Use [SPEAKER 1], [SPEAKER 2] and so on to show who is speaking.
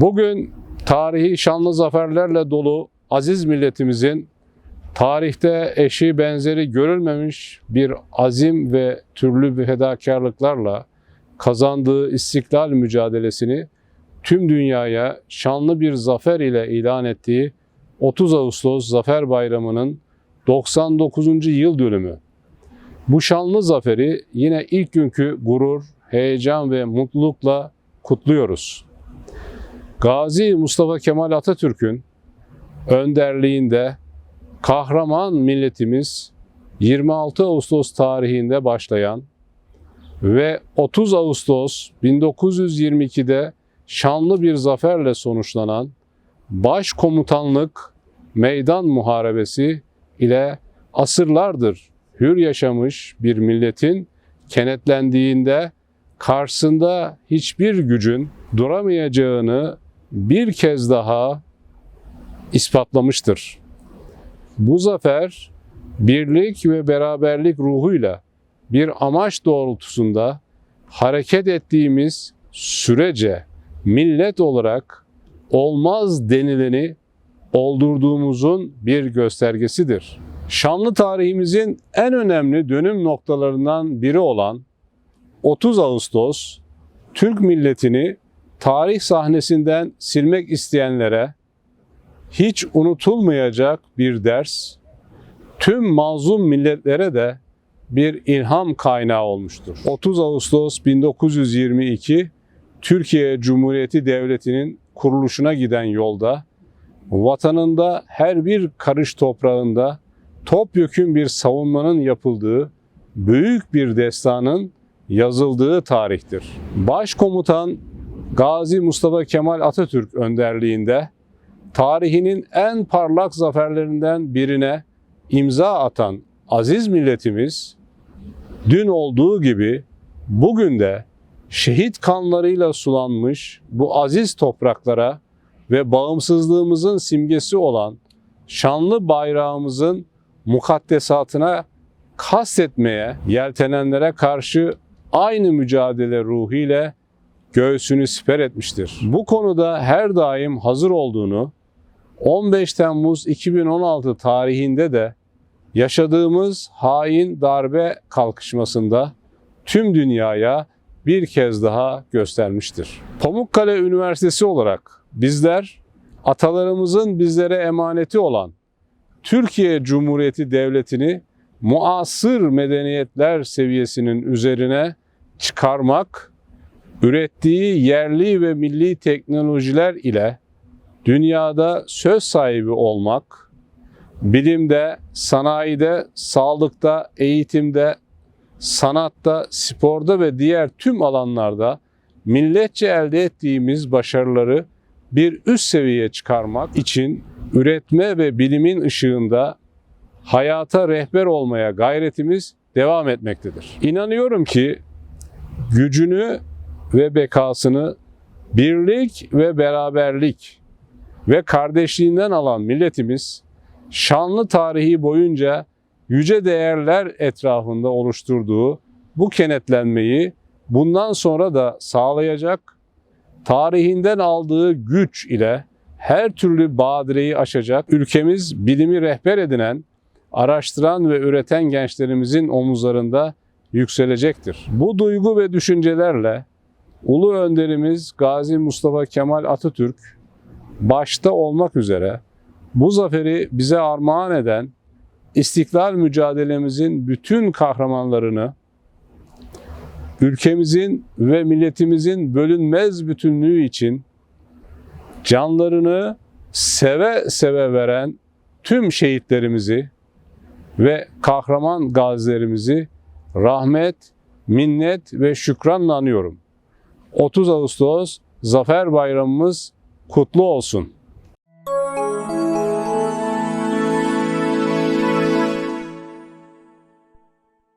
[SPEAKER 1] Bugün tarihi şanlı zaferlerle dolu aziz milletimizin tarihte eşi benzeri görülmemiş bir azim ve türlü bir fedakarlıklarla kazandığı istiklal mücadelesini tüm dünyaya şanlı bir zafer ile ilan ettiği 30 Ağustos Zafer Bayramı'nın 99. yıl dönümü. Bu şanlı zaferi yine ilk günkü gurur, heyecan ve mutlulukla kutluyoruz. Gazi Mustafa Kemal Atatürk'ün önderliğinde kahraman milletimiz 26 Ağustos tarihinde başlayan ve 30 Ağustos 1922'de şanlı bir zaferle sonuçlanan Başkomutanlık Meydan Muharebesi ile asırlardır hür yaşamış bir milletin kenetlendiğinde karşısında hiçbir gücün duramayacağını bir kez daha ispatlamıştır. Bu zafer birlik ve beraberlik ruhuyla bir amaç doğrultusunda hareket ettiğimiz sürece millet olarak olmaz denileni oldurduğumuzun bir göstergesidir. Şanlı tarihimizin en önemli dönüm noktalarından biri olan 30 Ağustos Türk milletini tarih sahnesinden silmek isteyenlere hiç unutulmayacak bir ders, tüm mazlum milletlere de bir ilham kaynağı olmuştur. 30 Ağustos 1922 Türkiye Cumhuriyeti Devleti'nin kuruluşuna giden yolda vatanında her bir karış toprağında topyekün bir savunmanın yapıldığı büyük bir destanın yazıldığı tarihtir. Başkomutan Gazi Mustafa Kemal Atatürk önderliğinde tarihinin en parlak zaferlerinden birine imza atan aziz milletimiz dün olduğu gibi bugün de şehit kanlarıyla sulanmış bu aziz topraklara ve bağımsızlığımızın simgesi olan şanlı bayrağımızın mukaddesatına kastetmeye yeltenenlere karşı aynı mücadele ruhiyle göğsünü siper etmiştir. Bu konuda her daim hazır olduğunu 15 Temmuz 2016 tarihinde de yaşadığımız hain darbe kalkışmasında tüm dünyaya bir kez daha göstermiştir. Pamukkale Üniversitesi olarak bizler atalarımızın bizlere emaneti olan Türkiye Cumhuriyeti Devleti'ni muasır medeniyetler seviyesinin üzerine çıkarmak, ürettiği yerli ve milli teknolojiler ile dünyada söz sahibi olmak, bilimde, sanayide, sağlıkta, eğitimde, sanatta, sporda ve diğer tüm alanlarda milletçe elde ettiğimiz başarıları bir üst seviyeye çıkarmak için üretme ve bilimin ışığında hayata rehber olmaya gayretimiz devam etmektedir. İnanıyorum ki gücünü ve bekasını birlik ve beraberlik ve kardeşliğinden alan milletimiz şanlı tarihi boyunca yüce değerler etrafında oluşturduğu bu kenetlenmeyi bundan sonra da sağlayacak, tarihinden aldığı güç ile her türlü badireyi aşacak, ülkemiz bilimi rehber edinen, araştıran ve üreten gençlerimizin omuzlarında yükselecektir. Bu duygu ve düşüncelerle Ulu Önderimiz Gazi Mustafa Kemal Atatürk başta olmak üzere bu zaferi bize armağan eden İstiklal mücadelemizin bütün kahramanlarını ülkemizin ve milletimizin bölünmez bütünlüğü için canlarını seve seve veren tüm şehitlerimizi ve kahraman gazilerimizi rahmet, minnet ve şükranla anıyorum. 30 Ağustos Zafer Bayramımız kutlu olsun.